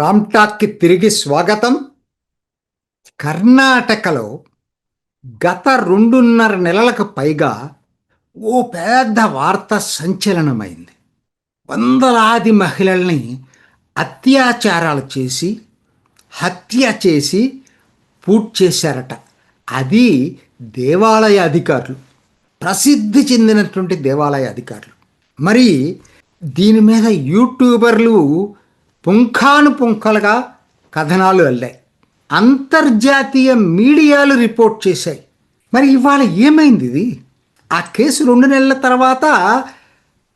రామ్టాక్కి తిరిగి స్వాగతం. కర్ణాటకలో గత రెండున్నర నెలలకు పైగా ఓ పెద్ద వార్త సంచలనమైంది. వందలాది మహిళల్ని అత్యాచారాలు చేసి హత్య చేసి పూర్తి చేశారట. అది దేవాలయ అధికారులు. ప్రసిద్ధి చెందినటువంటి దేవాలయ అధికారులు. మరి దీని మీద యూట్యూబర్లు పుంఖాను పుంఖలుగా కథనాలు అల్లాయి అంతర్జాతీయ మీడియాలు రిపోర్ట్ చేశాయి. మరి ఇవాళ ఏమైంది ఇది? ఆ కేసు రెండు నెలల తర్వాత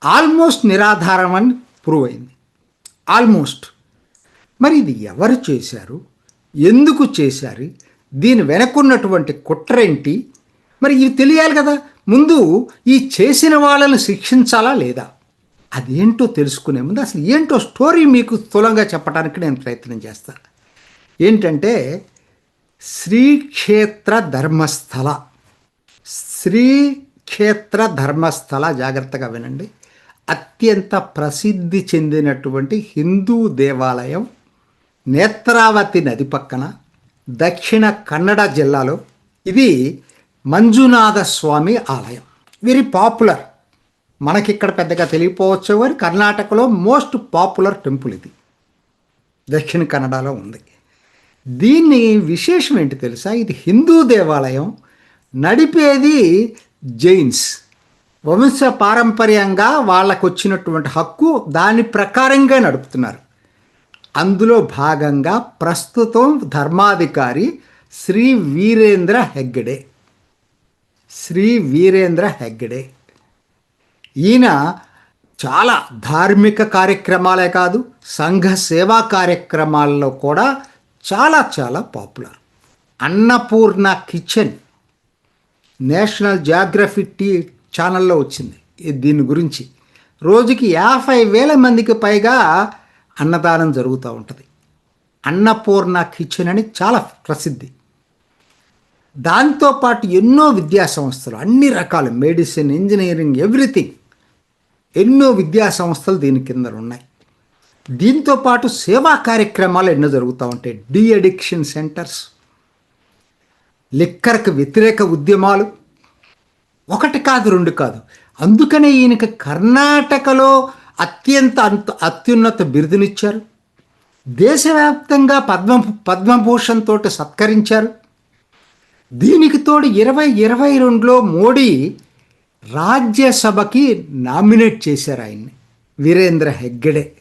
ఆల్మోస్ట్ నిరాధారం అని ప్రూవ్ అయింది. ఆల్మోస్ట్. మరి ఇది ఎవరు చేశారు? ఎందుకు చేశారు? దీని వెనకున్నటువంటి కుట్రేంటి? మరి ఇవి తెలియాలి కదా. ముందు ఈ చేసిన వాళ్ళని శిక్షించాలా లేదా? అదేంటో తెలుసుకునే ముందు అసలు ఏంటో స్టోరీ మీకు స్థూలంగా చెప్పడానికి నేను ప్రయత్నం చేస్తాను ఏంటంటే శ్రీక్షేత్ర ధర్మస్థల శ్రీక్షేత్ర ధర్మస్థల జాగ్రత్తగా వినండి. అత్యంత ప్రసిద్ధి చెందినటువంటి హిందూ దేవాలయం నేత్రావతి నది పక్కన దక్షిణ కన్నడ జిల్లాలో. ఇది మంజునాథ స్వామి ఆలయం. Very popular. మనకిక్కడ పెద్దగా తెలియపోవచ్చు అని కర్ణాటకలో మోస్ట్ పాపులర్ టెంపుల్ ఇది. దక్షిణ కన్నడలో ఉంది. దీన్ని విశేషం ఏంటి తెలుసా? ఇది హిందూ దేవాలయం. నడిపేది జైన్స్. వంశ పారంపర్యంగా వాళ్ళకు వచ్చినటువంటి హక్కు దాని ప్రకారంగా నడుపుతున్నారు. అందులో భాగంగా ప్రస్తుతం ధర్మాధికారి శ్రీ వీరేంద్ర హెగ్గడే శ్రీ వీరేంద్ర హెగ్గడే ఈయన చాలా ధార్మిక కార్యక్రమాలే కాదు సంఘ సేవా కార్యక్రమాల్లో కూడా చాలా చాలా popular. Annapurna Kitchen National Geography tea ఛానల్లో వచ్చింది దీని గురించి. రోజుకి యాభై వేల మందికి పైగా అన్నదానం జరుగుతూ ఉంటుంది. అన్నపూర్ణ కిచెన్ అని చాలా ప్రసిద్ధి. దాంతోపాటు ఎన్నో విద్యా సంస్థలు అన్ని రకాలు మెడిసిన్ ఇంజనీరింగ్ ఎవ్రీథింగ్. ఎన్నో విద్యా సంస్థలు దీని కింద ఉన్నాయి. దీంతో పాటు సేవా కార్యక్రమాలు ఎన్నో జరుగుతూ ఉంటాయి. డి అడిక్షన్ సెంటర్స్ లిక్కర్కి వ్యతిరేక ఉద్యమాలు. ఒకటి కాదు రెండు కాదు. అందుకనే ఈయనకి కర్ణాటకలో అత్యంత అంత అత్యున్నత బిరుదునిచ్చారు. దేశవ్యాప్తంగా పద్మ పద్మభూషణ్ తోటి సత్కరించారు. దీనికి తోడు ఇరవై ఇరవై రెండులో మోడీ రాజ్యసభకి నామినేట్ చేశారు ఆయన్ని వీరేంద్ర హెగ్గడే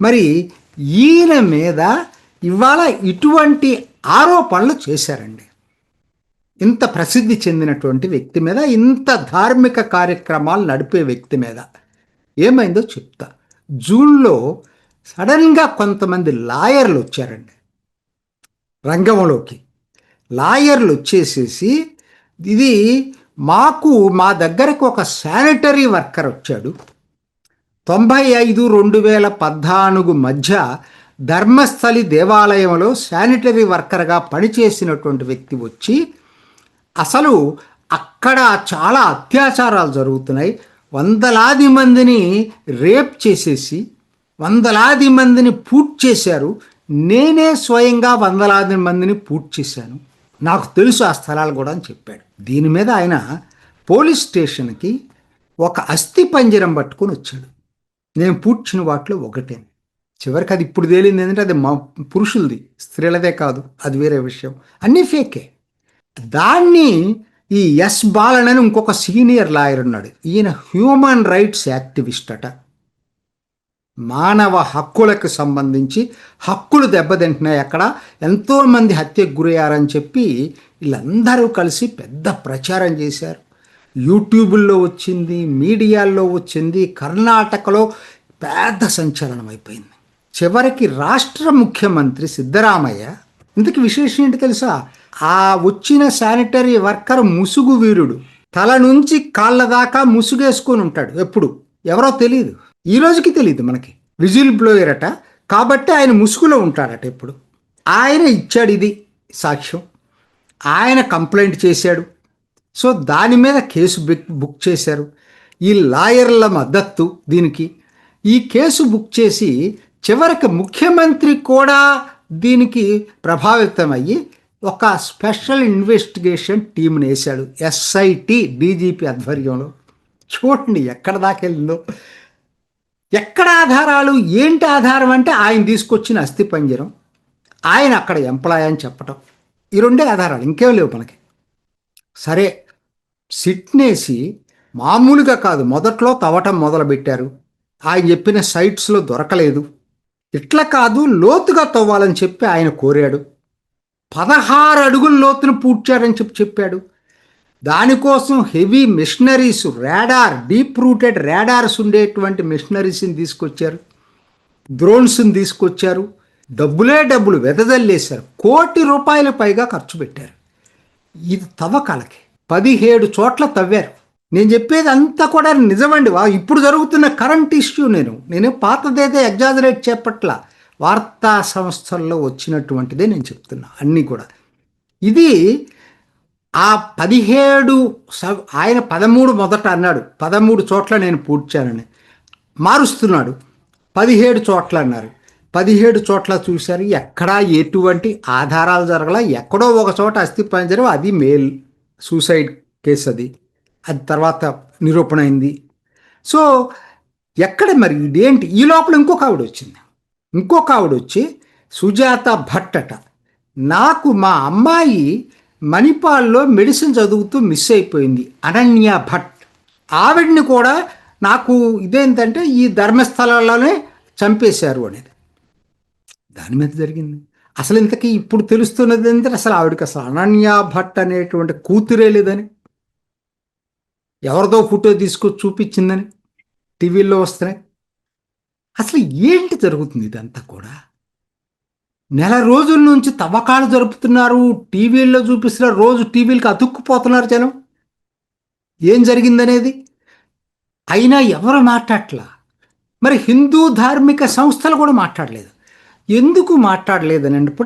మరి ఈయన మీద ఇవాళ ఇటువంటి ఆరోపణలు చేశారండి. ఇంత ప్రసిద్ధి చెందినటువంటి వ్యక్తి మీద ఇంత ధార్మిక కార్యక్రమాలు నడిపే వ్యక్తి మీద ఏమైందో చెప్తా. జూన్లో సడన్గా కొంతమంది లాయర్లు వచ్చారండి. రంగంలోకి లాయర్లు వచ్చేసేసి ఇది మాకు మా దగ్గరకు ఒక శానిటరీ వర్కర్ వచ్చాడు. తొంభై ఐదు రెండు వేల పద్నాలుగు మధ్య ధర్మస్థలి దేవాలయంలో శానిటరీ వర్కర్గా పనిచేసినటువంటి వ్యక్తి వచ్చి అసలు అక్కడ చాలా అత్యాచారాలు జరుగుతున్నాయి. వందలాది మందిని రేప్ చేసేసి వందలాది మందిని పూట్ చేశారు నేనే స్వయంగా వందలాది మందిని పూర్తి చేశాను నాకు తెలుసు ఆ స్థలాలు కూడా అని చెప్పాడు. దీని మీద ఆయన పోలీస్ స్టేషన్కి ఒక అస్థి పంజరం పట్టుకొని వచ్చాడు. నేను పూడ్చిన వాటిలో ఒకటే. చివరికి అది ఇప్పుడు తేలింది ఏంటంటే అది మా పురుషులది స్త్రీలదే కాదు అది వేరే విషయం. అన్నీ ఫేకే. దాన్ని ఈ ఎస్ బాలన్ అని ఇంకొక సీనియర్ లాయర్ ఉన్నాడు. ఈయన హ్యూమన్ రైట్స్ యాక్టివిస్ట్ అట. మానవ హక్కులకు సంబంధించి హక్కులు దెబ్బతింటున్నాయి అక్కడ ఎంతోమంది హత్యకు గురయ్యారని చెప్పి వీళ్ళందరూ కలిసి పెద్ద ప్రచారం చేశారు. యూట్యూబుల్లో వచ్చింది మీడియాల్లో వచ్చింది కర్ణాటకలో పెద్ద సంచలనం అయిపోయింది. చివరికి రాష్ట్ర ముఖ్యమంత్రి సిద్ధరామయ్య ఇంతకు విశేషం ఏంటి తెలుసా? ఆ వచ్చిన శానిటరీ వర్కర్ ముసుగు వీరుడు తల నుంచి కాళ్ళ దాకా ముసుగేసుకొని ఉంటాడు. ఎప్పుడు? ఎవరో తెలియదు ఈ రోజుకి తెలియదు మనకి. విజిల్ బ్లోయర్ అట. కాబట్టి ఆయన ముసుగులో ఉంటాడట ఇప్పుడు ఆయన ఇచ్చాడు ఇది సాక్ష్యం. ఆయన కంప్లైంట్ చేశాడు. సో దాని మీద కేసు బుక్ బుక్ చేశారు. ఈ లాయర్ల మద్దతు దీనికి. ఈ కేసు బుక్ చేసి చివరికి ముఖ్యమంత్రి కూడా దీనికి ప్రభావితమయ్యి ఒక స్పెషల్ ఇన్వెస్టిగేషన్ టీంని వేశాడు. ఎస్ఐటి డీజీపీ ఆధ్వర్యంలో. చూడండి ఎక్కడ దాకా వెళ్ళిందో. ఎక్కడ ఆధారాలు ఏంటి ఆధారం అంటే ఆయన తీసుకొచ్చిన అస్థి పంజరం. ఆయన అక్కడ ఎంప్లాయ్ అని చెప్పటం. ఈ రెండే ఆధారాలు ఇంకేం లేవు మనకి. సరే సిట్నేసి మామూలుగా కాదు మొదట్లో తవ్వటం మొదలుపెట్టారు. ఆయన చెప్పిన సైట్స్లో దొరకలేదు. ఇట్లా కాదు లోతుగా తవ్వాలని చెప్పి ఆయన కోరాడు. పదహారు అడుగుల లోతును పూడ్చారని చెప్పి చెప్పాడు. దానికోసం heavy machineries radar deep rooted radars ఉండేటువంటి మిషనరీస్ని తీసుకొచ్చారు. డ్రోన్స్ని తీసుకొచ్చారు. డబ్బులే డబ్బులు వెదజల్లేశారు. కోటి రూపాయల పైగా ఖర్చు పెట్టారు. ఇది తవ్వకాలకి. పదిహేడు చోట్ల తవ్వారు. నేను చెప్పేది అంతా కూడా నిజమండి వా ఇప్పుడు జరుగుతున్న కరెంట్ ఇష్యూ నేను. నేను పాతదేదే ఎగ్జాజరేట్ చేపట్ల వార్తా సంస్థల్లో వచ్చినటువంటిదే నేను చెప్తున్నా. అన్నీ కూడా. ఇది ఆ పదిహేడు స- ఆయన పదమూడు మొదట అన్నాడు. పదమూడు చోట్ల నేను పూడ్చానని మారుస్తున్నాడు. పదిహేడు చోట్ల అన్నారు. పదిహేడు చోట్ల చూశారు. ఎక్కడా ఎటువంటి ఆధారాలు జరగల. ఎక్కడో ఒక చోట అస్థి పంజరం అది మేల్ సూసైడ్ కేసు అది. అది తర్వాత నిరూపణ అయింది. సో ఎక్కడ మరి ఇదేంటి? ఈ లోపల ఇంకొక ఆవిడ వచ్చింది. ఇంకొక ఆవిడ వచ్చి సుజాత భట్టట నాకు మా అమ్మాయి మణిపాల్లో మెడిసిన్ చదువుతూ మిస్ అయిపోయింది. అనన్య భట్. ఆవిడ్ని కూడా నాకు ఇదేంటంటే ఈ ధర్మస్థలాల్లోనే చంపేశారు అనేది. దాని మీద జరిగింది. అసలు ఇంతకీ ఇప్పుడు తెలుస్తున్నది ఏంటంటే అసలు ఆవిడకి అసలు అనన్య భట్ అనేటువంటి కూతురే లేదని. ఎవరిదో ఫోటో తీసుకొచ్చి చూపించిందని టీవీల్లో వస్తున్నాయి. అసలు ఏంటి జరుగుతుంది ఇదంతా కూడా? నెల రోజుల నుంచి తవ్వకాలు జరుపుతున్నారు. టీవీల్లో చూపిస్తున్నారు రోజు టీవీలకు అతుక్కుపోతున్నారు జనం. ఏం జరిగిందనేది? అయినా ఎవరు మాట్లాడట్లా? మరి హిందూ ధార్మిక సంస్థలు కూడా మాట్లాడలేదు. ఎందుకు మాట్లాడలేదని అంటే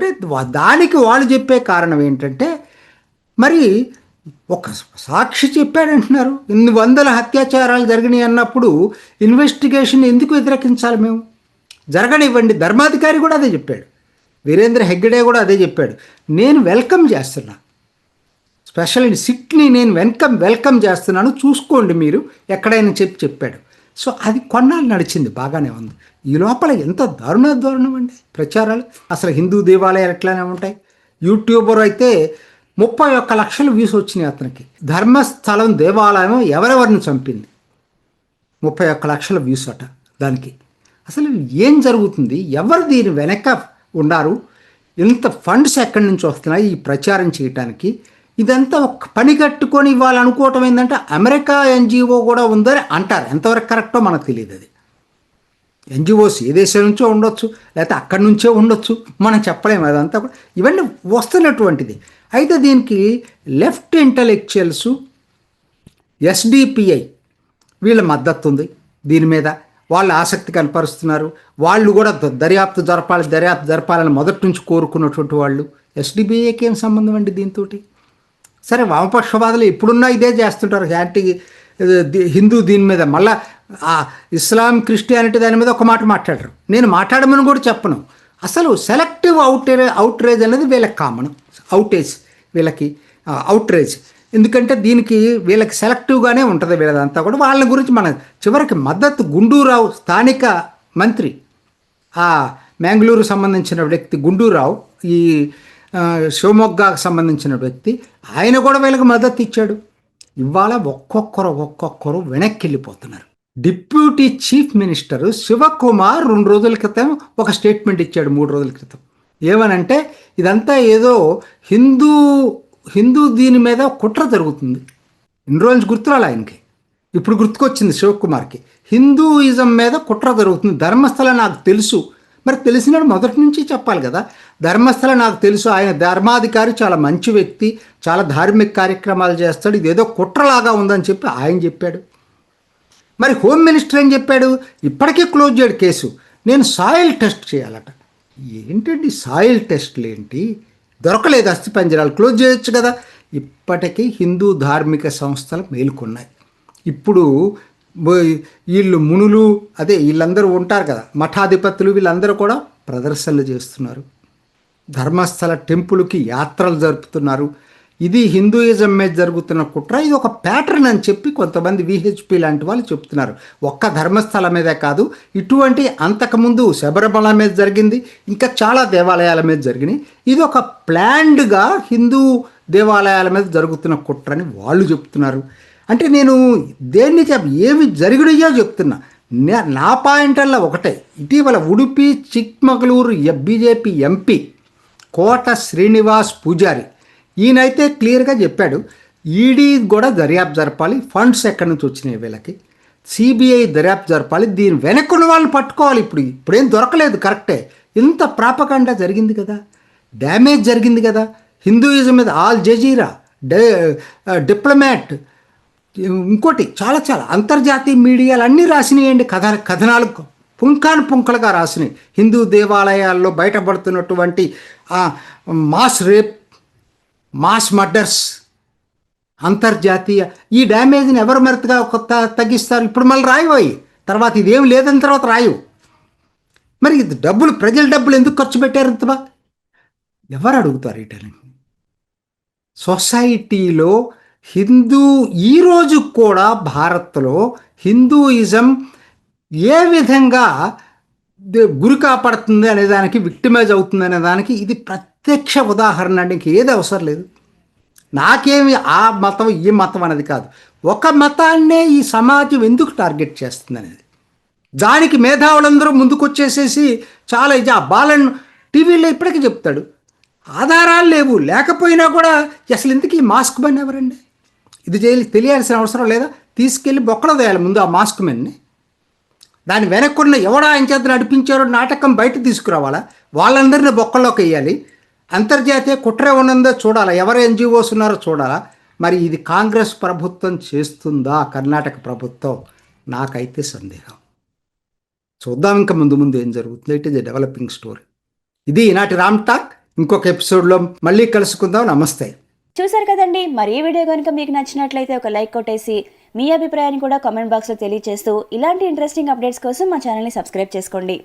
దానికి వాళ్ళు చెప్పే కారణం ఏంటంటే మరి ఒక సాక్షి చెప్పాడంటున్నారు. ఇన్ని వందల అత్యాచారాలు జరిగినాయి అన్నప్పుడు ఇన్వెస్టిగేషన్ ఎందుకు వ్యతిరేకించాలి మేము? జరగనివ్వండి. ధర్మాధికారి కూడా అదే చెప్పాడు. వీరేంద్ర హెగ్గడే కూడా అదే చెప్పాడు. నేను వెల్కమ్ చేస్తున్నా. స్పెషల్ సిట్ని నేను వెల్కమ్ వెల్కమ్ చేస్తున్నాను. చూసుకోండి మీరు ఎక్కడైనా చెప్పి చెప్పాడు. సో అది కొన్నాళ్ళు నడిచింది బాగానే ఉంది. ఈ లోపల ఎంత దారుణ దారుణం అండి ప్రచారాలు. అసలు హిందూ దేవాలయాలు ఎట్లానే ఉంటాయి. యూట్యూబర్ అయితే ముప్పై ఒక్క లక్షల వ్యూస్ వచ్చినాయి అతనికి. ధర్మస్థలం దేవాలయం ఎవరెవరిని చంపింది? ముప్పై ఒక్క లక్షల వ్యూస్ అట దానికి. అసలు ఏం జరుగుతుంది? ఎవరు దీని వెనక ఉన్నారు. ఇంత ఫండ్స్ ఎక్కడి నుంచి వస్తున్నాయి ఈ ప్రచారం చేయటానికి? ఇదంతా ఒక పని కట్టుకొని వాళ్ళు అనుకోవటం ఏంటంటే అమెరికా ఎన్జిఓ కూడా ఉందని అంటారు. ఎంతవరకు కరెక్టో మనకు తెలియదు అది. ఎన్జిఓస్ ఏ దేశం నుంచో ఉండొచ్చు లేకపోతే అక్కడి నుంచో ఉండొచ్చు మనం చెప్పలేము అదంతా కూడా. ఇవన్నీ వస్తున్నటువంటిది. అయితే దీనికి లెఫ్ట్ ఇంటలెక్చువల్స్ ఎస్డిపిఐ వీళ్ళ మద్దతు ఉంది దీని మీద. వాళ్ళు ఆసక్తి కనపరుస్తున్నారు. వాళ్ళు కూడా దర్యాప్తు జరపాలి దర్యాప్తు జరపాలని మొదటి నుంచి కోరుకున్నటువంటి వాళ్ళు ఎస్డిబిఐకి ఏం సంబంధం అండి దీంతో సరే వామపక్షవాదులు ఎప్పుడున్నా ఇదే చేస్తుంటారు. యాంటీ హిందూ దీని మీద మళ్ళా ఇస్లాం క్రిస్టియానిటీ దాని మీద ఒక మాట మాట్లాడరు. నేను మాట్లాడమని కూడా చెప్పను. అసలు సెలెక్టివ్ అవుటే అవుట్రేజ్ అనేది వీళ్ళకి కామన్ అవుటేజ్ వీళ్ళకి అవుట్రేజ్ ఎందుకంటే దీనికి వీళ్ళకి సెలెక్టివ్గానే ఉంటుంది వీళ్ళదంతా కూడా. వాళ్ళ గురించి మన చివరికి మద్దతు గుండూరావు స్థానిక మంత్రి. ఆ మ్యాంగ్లూరు సంబంధించిన వ్యక్తి గుండూరావు ఈ ఆ, శివమొగ్గాకు సంబంధించిన వ్యక్తి ఆయన కూడా వీళ్ళకి మద్దతు ఇచ్చాడు. ఇవాళ ఒక్కొక్కరు ఒక్కొక్కరు వెనక్కి వెళ్ళిపోతున్నారు. డిప్యూటీ చీఫ్ మినిస్టర్ శివకుమార్ రెండు రోజుల క్రితం ఒక స్టేట్మెంట్ ఇచ్చాడు మూడు రోజుల క్రితం. ఏమనంటే ఇదంతా ఏదో హిందూ హిందూ దీని మీద కుట్ర జరుగుతుంది. ఇన్ని రోజు నుంచి గుర్తురాలి ఆయనకి? ఇప్పుడు గుర్తుకొచ్చింది శివకుమార్కి. హిందూయిజం మీద కుట్ర జరుగుతుంది. ధర్మస్థల నాకు తెలుసు. మరి తెలిసినాడు మొదటి నుంచి చెప్పాలి కదా. ధర్మస్థల నాకు తెలుసు. ఆయన ధర్మాధికారి చాలా మంచి వ్యక్తి చాలా ధార్మిక కార్యక్రమాలు చేస్తాడు. ఇదేదో కుట్రలాగా ఉందని చెప్పి ఆయన చెప్పాడు. మరి హోమ్ మినిస్టర్ ఏం చెప్పాడు? ఇప్పటికే క్లోజ్ చేయడు కేసు. నేను సాయిల్ టెస్ట్ చేయాలట. ఏంటండి సాయిల్ టెస్ట్లు ఏంటి? దొరకలేదు అస్థి పంజరాలు. క్లోజ్ చేయొచ్చు కదా? ఇప్పటికీ హిందూ ధార్మిక సంస్థలు మేలుకున్నాయి. ఇప్పుడు వీళ్ళు మునులు అదే వీళ్ళందరూ ఉంటారు కదా మఠాధిపతులు వీళ్ళందరూ కూడా ప్రదర్శనలు చేస్తున్నారు. ధర్మస్థల టెంపుల్కి యాత్రలు జరుపుతున్నారు. ఇది హిందూయిజం మీద జరుగుతున్న కుట్ర. ఇది ఒక ప్యాటర్న్ అని చెప్పి కొంతమంది విహెచ్పి లాంటి వాళ్ళు చెప్తున్నారు. ఒక్క ధర్మస్థలం మీదే కాదు ఇటువంటి అంతకుముందు శబరిమల మీద జరిగింది ఇంకా చాలా దేవాలయాల మీద జరిగినాయి. ఇది ఒక ప్లాన్డ్గా హిందూ దేవాలయాల మీద జరుగుతున్న కుట్ర అని వాళ్ళు చెప్తున్నారు. అంటే నేను దేన్ని చెప్ ఏమి జరిగినాయో చెప్తున్నా. నే- నా పాయింటల్లో ఒకటే. ఇటీవల ఉడిపి చిక్మగళూరు బీజేపీ ఎంపీ కోట శ్రీనివాస్ పూజారి ఈయనైతే క్లియర్గా చెప్పాడు ఈడీ కూడా దర్యాప్తు జరపాలి ఫండ్స్ ఎక్కడి నుంచి వచ్చినాయి వీళ్ళకి? సిబిఐ దర్యాప్తు జరపాలి దీని వెనక్కున్న వాళ్ళని పట్టుకోవాలి ఇప్పుడు. ఇప్పుడేం దొరకలేదు కరెక్టే. ఇంత ప్రాపకండా జరిగింది కదా. డ్యామేజ్ జరిగింది కదా. హిందూయిజం మీద ఆల్ జజీరా డిప్లొమాట్ ఇంకోటి చాలా చాలా అంతర్జాతీయ మీడియాలు అన్నీ రాసినాయండి కథ కథనాలు పుంకాను పుంకలుగా రాసినాయి. హిందూ దేవాలయాల్లో బయటపడుతున్నటువంటి మాస్ రేప్ మాస్ మర్డర్స్ అంతర్జాతీయ. ఈ డ్యామేజ్ని ఎవరు మెరతగా కొత్త తగ్గిస్తారు? ఇప్పుడు మళ్ళీ రాయబోయి తర్వాత ఇదేం లేదని తర్వాత రాయు. మరి ఇది డబ్బులు ప్రజల డబ్బులు ఎందుకు ఖర్చు పెట్టారు ఇంత ఎవరు అడుగుతారు వీటిని సొసైటీలో హిందూ ఈరోజు కూడా భారత్లో హిందూయిజం ఏ విధంగా గురి కాపాడుతుంది అనే దానికి విక్టిమైజ్ అవుతుంది అనే దానికి ఇది ప్రత్యక్ష ఉదాహరణ అంటే ఇంకేది అవసరం లేదు. నాకేమి ఆ మతం ఈ మతం అనేది కాదు. ఒక మతాన్నే ఈ సమాజం ఎందుకు టార్గెట్ చేస్తుంది అనేది దానికి మేధావులందరూ ముందుకొచ్చేసేసి చాలా ఇది ఆ బాలన్ టీవీలో ఇప్పటికీ చెప్తాడు. ఆధారాలు లేవు. లేకపోయినా కూడా అసలు ఎందుకు ఈ మాస్క్ మెన్ ఎవరండి? ఇది చేయాలి తెలియాల్సిన అవసరం లేదా? తీసుకెళ్ళి బొక్కలో వేయాలి ముందు ఆ మాస్క్ మెన్ని దాని వెనక్కున్న ఎవడా ఆయన చేత నడిపించారో నాటకం బయట తీసుకురావాలా? వాళ్ళందరినీ బొక్కల్లోకి వేయాలి. అంతర్జాతీయ కుట్ర ఉన్నదో చూడాలా? ఎవరు ఎన్జిఓస్ ఉన్నారో చూడాలా? మరి ఇది కాంగ్రెస్ ప్రభుత్వం చేస్తుందా? కర్ణాటక ప్రభుత్వం? నాకైతే సందేహం. చూద్దాం ఇంకా ముందు ముందు ఏం జరుగుతుంది. It is a developing story ఇది ఈనాటి రామ్ టాక్. ఇంకొక ఎపిసోడ్లో మళ్ళీ కలుసుకుందాం. నమస్తే. చూసారు కదండి. మరి ఈ వీడియో కనుక మీకు నచ్చినట్లయితే ఒక లైక్ కొట్టేసి మీ అభిప్రాయాన్ని కూడా కామెంట్ బాక్స్లో తెలియజేస్తూ ఇలాంటి ఇంట్రెస్టింగ్ అప్డేట్స్ కోసం మా ఛానల్ని సబ్స్క్రైబ్ చేసుకోండి.